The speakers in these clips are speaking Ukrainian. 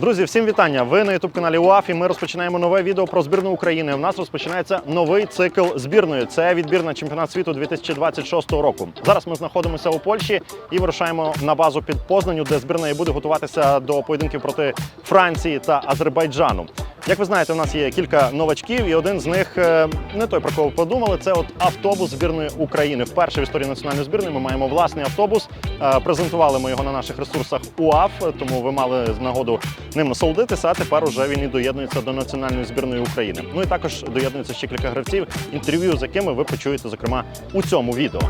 Друзі, всім вітання! Ви на youtube каналі УАФ і ми розпочинаємо нове відео про збірну України. У нас розпочинається новий цикл збірної. Це відбір на чемпіонат світу 2026 року. Зараз ми знаходимося у Польщі і вирушаємо на базу під Познанню, де збірна і буде готуватися до поєдинків проти Франції та Азербайджану. Як ви знаєте, у нас є кілька новачків, і один з них е, не той про кого подумали. Це от автобус збірної України. Вперше в історії національної збірної ми маємо власний автобус. Е, Презентували ми його на наших ресурсах УАФ, тому ви мали нагоду ним насолодитися. А тепер уже він і доєднується до національної збірної України. Ну і також доєднується ще кілька гравців, інтерв'ю з якими ви почуєте, зокрема, у цьому відео.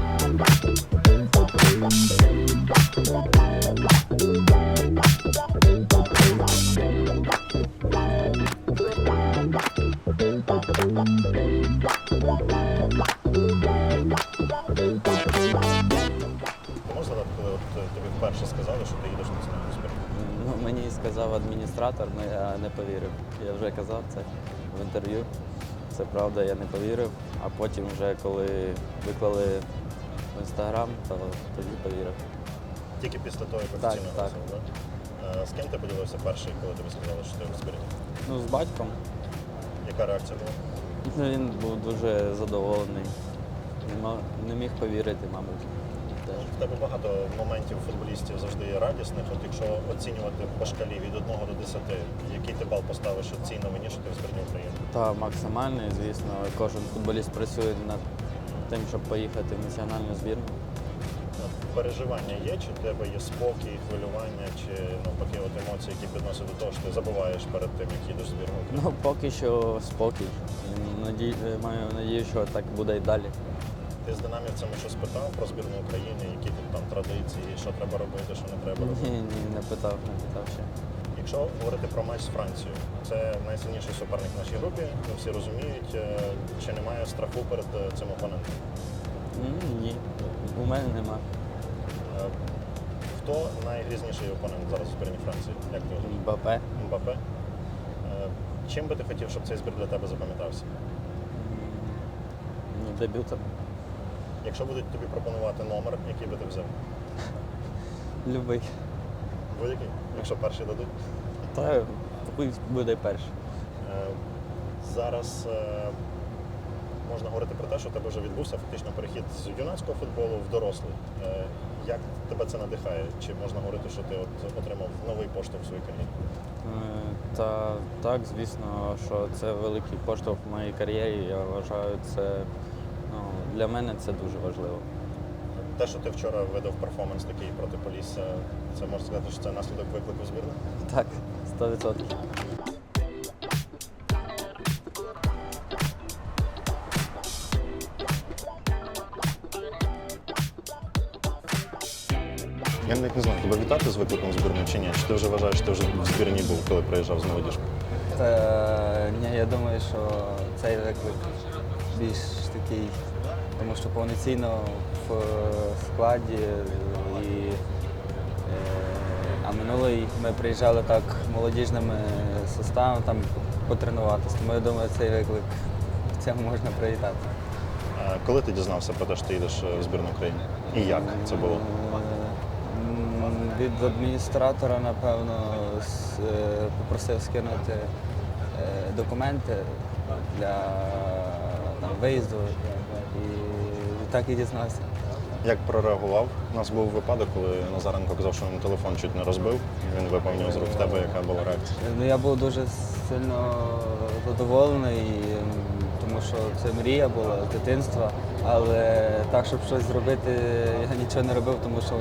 Можна задати, коли от тобі вперше сказали, що ти їдеш на національну збірну? Ну, мені сказав адміністратор, але я не повірив. Я вже казав це в інтерв'ю. Це правда, я не повірив. А потім, вже коли виклали в інстаграм, то тоді повірив. Тільки після того, як Так, офіційно так. да? Е, З ким ти поділився перший, коли тобі сказали, що ти в збірні? Ну, з батьком Яка реакція була? Ну, він був дуже задоволений. Не, міг повірити, мабуть. В тебе багато моментів футболістів завжди є радісних. От якщо оцінювати по шкалі від 1 до 10, який ти бал поставиш цій новині, що ти в збірні України? Та максимальний, звісно, кожен футболіст працює над тим, щоб поїхати в національну збірну. Переживання є, чи в тебе є спокій, хвилювання, чи навпаки от емоції, які підносять до того, що ти забуваєш перед тим, як їдеш збірну? Ну, поки що спокій. Надій... Маю надію, що так буде і далі. Ти з динамівцями щось питав про збірну України, які тут там традиції, що треба робити, що не треба робити? Ні, ні, не питав, не питав ще. Якщо говорити про матч з Францією, це найсильніший суперник в нашій групі. Ми всі розуміють, е, чи немає страху перед е, цим опонентом. Ні, у мене нема. Хто найгрізніший опонент зараз в збірні Франції? Як ти вважаєш? Мбапе. Мбапе? Е, Чим би ти хотів, щоб цей збір для тебе запам'ятався? Ну, дебютом. Якщо будуть тобі пропонувати номер, який би ти взяв? Любий. Будь-який? Якщо перший дадуть? Та пусть буде перший. Е, Зараз е, можна говорити про те, що у тебе вже відбувся фактично перехід з юнацького футболу в дорослий. Як тебе це надихає? Чи можна говорити, що ти от отримав новий поштовх в своїй кар'єрі? Е, Та так, звісно, що це великий поштовх в моїй кар'єрі. Я вважаю, це ну, для мене це дуже важливо. Те, що ти вчора видав перформанс такий проти Полісся, це можна сказати, що це наслідок виклику збірної? Так, 100%. Я навіть не знаю, тебе вітати з викликом збірної чи ні? Чи ти вже вважаєш, що ти вже в збірні був, коли приїжджав з молодіжкою? Та, ні, я думаю, що цей виклик більш такий, тому що повноцінно в складі і. е, А минулий ми приїжджали так молодіжними составом там потренуватися. Тому я думаю, цей виклик в цьому можна привітати. Коли ти дізнався про те, що ти їдеш е, в збірну України? І як це було? Від адміністратора, напевно, е, попросив скинути е, документи для там, виїзду і так і дізнався. Як прореагував? У нас був випадок, коли Назаренко казав, що він телефон чуть не розбив. Він випав в нього з рук. В тебе яка була реакція? Ну, я був дуже сильно задоволений, тому що це мрія була з дитинства. Але так, щоб щось зробити, я нічого не робив, тому що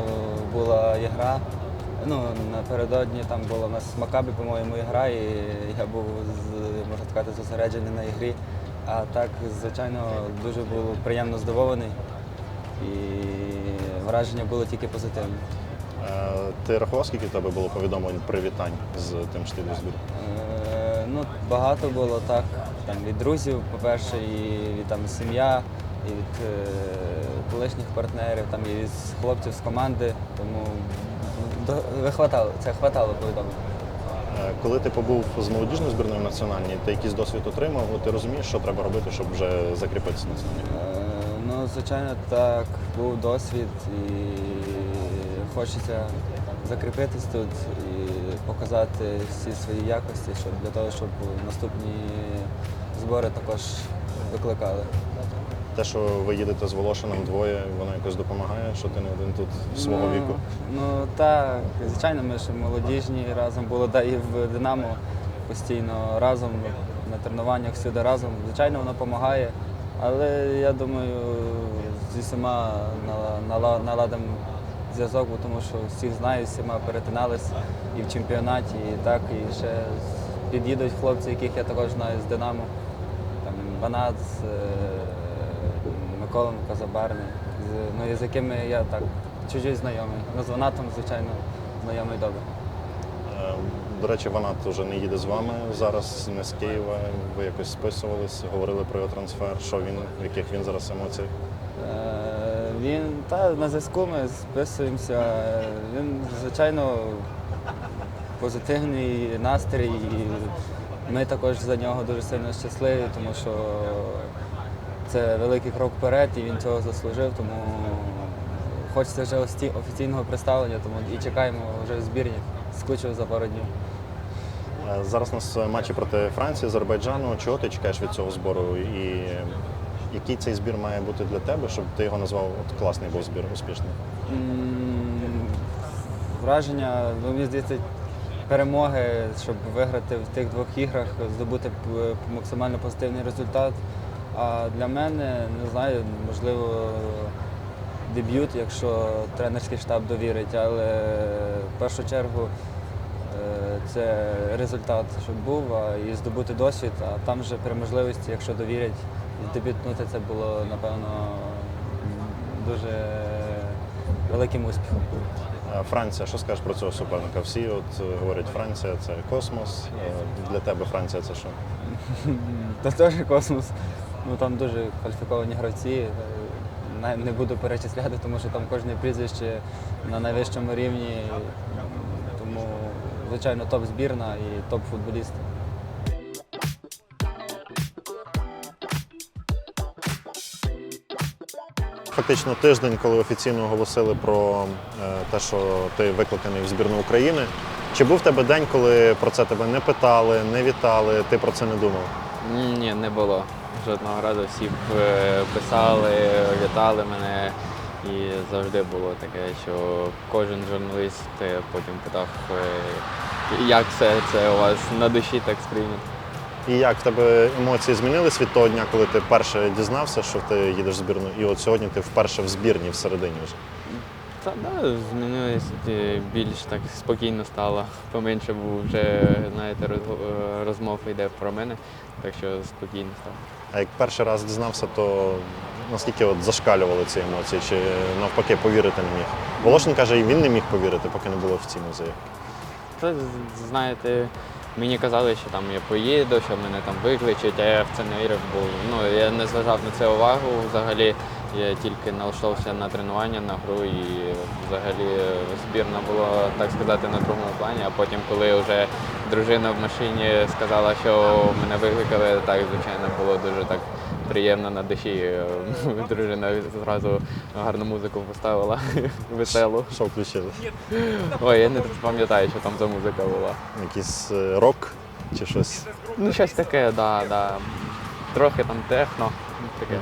була ігра. Ну, напередодні там була у нас Макабі, по-моєму, ігра, і я був, можна сказати, зосереджений на ігрі. А так, звичайно, дуже був приємно здивований. І враження було тільки позитивне. Ти рахував, скільки в тебе було повідомлень привітань з тим, що ти збірну? Е, Ну, багато було так. Там від друзів, по-перше, і від там сім'я, і від е, колишніх партнерів, там і від хлопців з команди. Тому до, вихватало, це хватало повідомлень. Е, Коли ти побув з молодіжною збірною в національній, ти якийсь досвід отримав, от ти розумієш, що треба робити, щоб вже закріпитися на національній? Е, Ну, звичайно, так, був досвід і хочеться закріпитись тут і показати всі свої якості, щоб для того, щоб наступні збори також викликали. Те, що ви їдете з Волошином двоє, воно якось допомагає, що ти не один тут свого ну, віку. Ну так, звичайно, ми ж молодіжні разом були, да, і в Динамо постійно разом, на тренуваннях всюди разом. Звичайно, воно допомагає. Але я думаю, зі всіма нала- нала- наладимо зв'язок, бо тому що всіх знаю, з всіма перетиналися і в чемпіонаті, і так, і ще під'їдуть хлопці, яких я також знаю з Динамо. Там Банат, е, Миколенко, Забарний, з, ну, з якими я так чужий знайомий. Ну, з Ванатом, звичайно, знайомий добре. Е, До речі, Ванат вже не їде з вами зараз, не з Києва. Ви якось списувались, говорили про його трансфер, що він, в яких він зараз емоціях. Е, Він та на зв'язку ми списуємося. Він, звичайно, позитивний настрій. І ми також за нього дуже сильно щасливі, тому що це великий крок вперед, і він цього заслужив. Тому хочеться вже офіційного представлення, тому і чекаємо вже в збірні. Скучив за пару днів. Е, Зараз у нас матчі проти Франції, Азербайджану. Чого ти чекаєш від цього збору? І який цей збір має бути для тебе, щоб ти його назвав от класний був збір, успішний? Враження, ну, мені здається, перемоги, щоб виграти в тих двох іграх, здобути максимально позитивний результат. А для мене, не знаю, можливо, дебют, якщо тренерський штаб довірить, але в першу чергу е, це результат, щоб був, і здобути досвід, а там вже при можливості, якщо довірять, дебютнути це було, напевно, дуже великим успіхом. Франція, що скажеш про цього суперника? Всі от е, говорять, Франція це космос. Е, Для тебе Франція це що? Та теж космос. Ну там дуже кваліфіковані гравці. Е, Не буду перечисляти, тому що там кожне прізвище на найвищому рівні. Тому, звичайно, топ збірна і топ Фактично тиждень, коли офіційно оголосили про е, те, що ти викликаний в збірну України. Чи був в тебе день, коли про це тебе не питали, не вітали, ти про це не думав? Ні, не було. Жодного разу всі е, писали, вітали мене. І завжди було таке, що кожен журналіст е, потім питав, як це, це у вас на душі так сприйнято. І як в тебе емоції змінились від того дня, коли ти перше дізнався, що ти їдеш в збірну, і от сьогодні ти вперше в збірні всередині вже. Та да, змінилось більш так спокійно стало. Поменше був вже, знаєте, розмов йде про мене, так що спокійно стало. А як перший раз дізнався, то наскільки от зашкалювали ці емоції, чи навпаки повірити не міг? Волошин каже, і він не міг повірити, поки не було офіційної заявки. Та, знаєте, мені казали, що там я поїду, що мене там викличуть, а я в це не вірив, бо ну, я не зважав на це увагу взагалі. Я тільки налаштовувався на тренування, на гру і взагалі збірна була, так сказати, на другому плані. А потім, коли вже дружина в машині сказала, що мене викликали, так, звичайно, було дуже так приємно на душі. Дружина зразу гарну музику поставила, веселу. Що включили? Ой, я не пам'ятаю, що там за музика була. Якийсь е, рок чи щось? Ну, щось таке, да, да. Трохи там техно. Таке.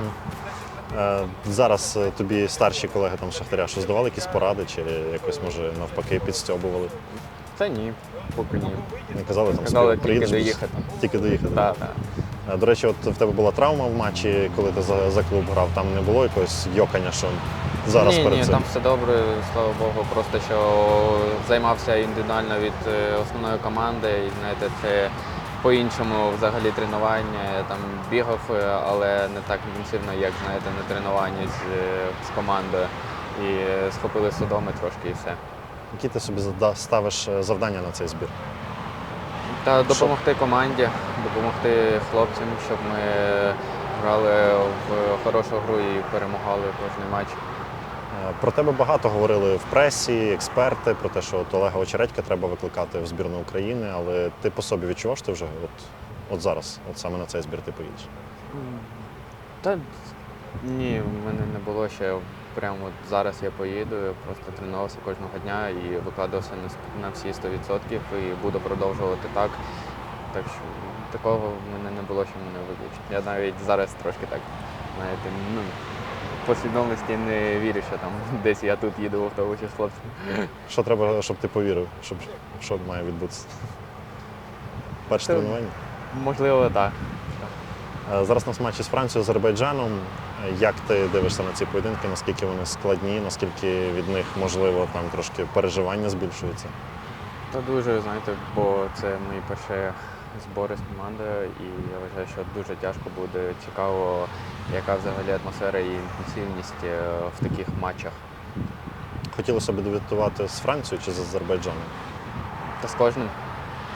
Е, Зараз е, тобі старші колеги там Шахтаря що здавали якісь поради, чи якось може навпаки підстьобували? Та ні, поки ні. Не казали там Казали тільки приїдеш доїхати. Тільки доїхати. Так, так. До речі, от в тебе була травма в матчі, коли ти за, за клуб грав. Там не було якогось йокання, що зараз ні, перед ні, цим. там все добре, слава Богу. Просто що займався індивідуально від е, основної команди. І знаєте, це по-іншому взагалі тренування. Я там бігав, е, але не так інтенсивно, як знаєте, на тренуванні з, е, з командою. І схопили судоми трошки і все. Які ти собі ставиш завдання на цей збір? Та допомогти команді, допомогти хлопцям, щоб ми грали в хорошу гру і перемагали кожен матч. Е, Про тебе багато говорили в пресі, експерти про те, що от Олега Очередька треба викликати в збірну України, але ти по собі відчуваєш ти вже от, от зараз, от саме на цей збір ти поїдеш. Та ні, в мене не було ще прямо от зараз я поїду, я просто тренувався кожного дня і викладався на, всі 100% і буду продовжувати так. Так що такого в мене не було, що мене виключить. Я навіть зараз трошки так, знаєте, ну, по свідомості не вірю, що там десь я тут їду в автобусі з хлопцями. Що треба, щоб ти повірив, щоб що має відбутися? Перше тренування. Можливо, так. Е, Зараз у нас матчі з Францією, Азербайджаном. Як ти дивишся на ці поєдинки? Наскільки вони складні, наскільки від них можливо там трошки переживання збільшується? Та дуже, знаєте, бо це мої перші збори з командою, і я вважаю, що дуже тяжко буде цікаво, яка взагалі атмосфера і інтенсивність е, в таких матчах. Хотілося б дебютувати з Францією чи з Азербайджаном? Та з кожним.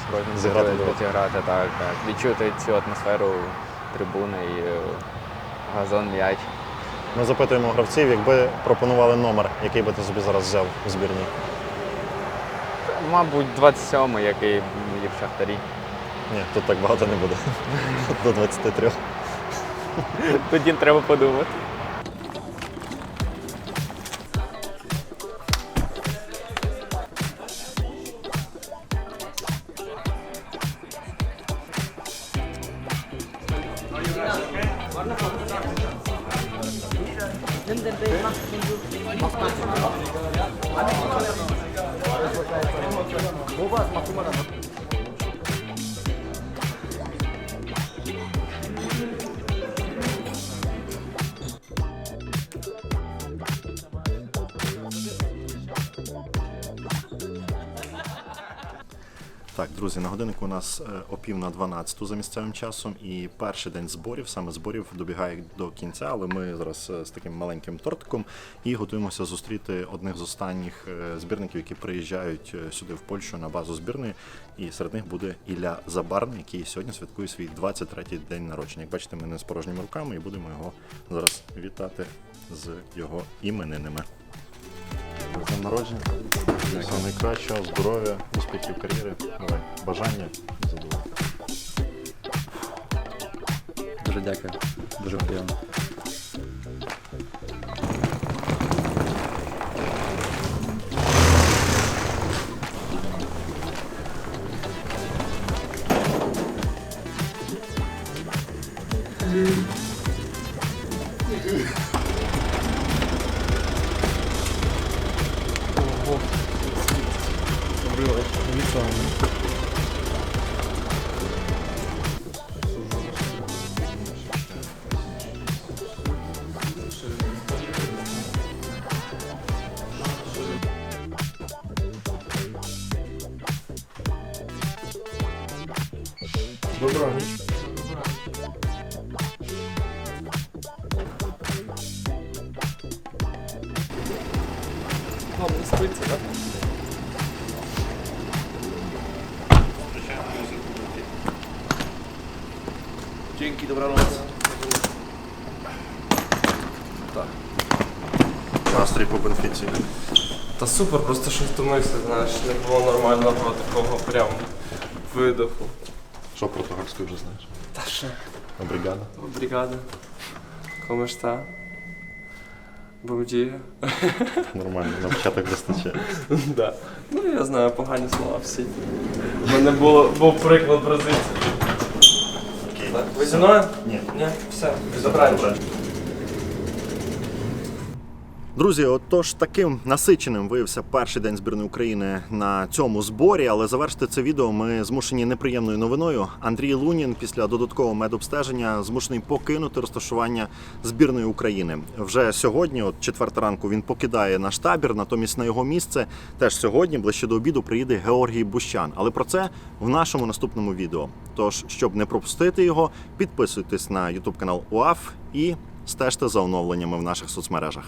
З кожним Зіграти зіграти, так, так. Відчути цю атмосферу трибуни і е, газон м'яч. Ми запитуємо гравців, якби пропонували номер, який би ти собі зараз взяв у збірній. Мабуть, 27-й, який є в Шахтарі. Ні, тут так багато не буде. До 23. Тоді треба подумати. Boba, matumada. Так, друзі, на годиннику у нас е, о пів на 12 за місцевим часом, і перший день зборів, саме зборів, добігає до кінця, але ми зараз е, з таким маленьким тортиком і готуємося зустріти одних з останніх е, збірників, які приїжджають сюди в Польщу на базу збірної. І серед них буде Ілля Забарний, який сьогодні святкує свій 23-й день народження. Як бачите, ми не з порожніми руками і будемо його зараз вітати з його іменинами. Народження. Всього найкращого, здоров'я, успіхів кар'єри, давай, бажання і задоволення. Дуже дякую. Дуже приємно. saniye. Dobra, nic. Mam spójcę, tak? Dzięki, dobranoc. Так. Настрій по Бенфіці. Та супер, просто щось втомився, знаєш, не було нормального такого прям видоху. Що португальською вже знаєш? Та що? Бригада. Бригада. Комешта. Бомджія. Нормально, на початок вистачає. да. Ну я знаю погані слова всі. У мене було, був приклад бразильців. Ви зі мною? Ні. Ні, все, забрали. Друзі, отож таким насиченим виявився перший день збірної України на цьому зборі. Але завершити це відео ми змушені неприємною новиною. Андрій Лунін після додаткового медобстеження змушений покинути розташування збірної України. Вже сьогодні, от четверта ранку, він покидає наш табір. Натомість на його місце теж сьогодні, ближче до обіду, приїде Георгій Бущан. Але про це в нашому наступному відео. Тож, щоб не пропустити його, підписуйтесь на YouTube канал УАФ і стежте за оновленнями в наших соцмережах.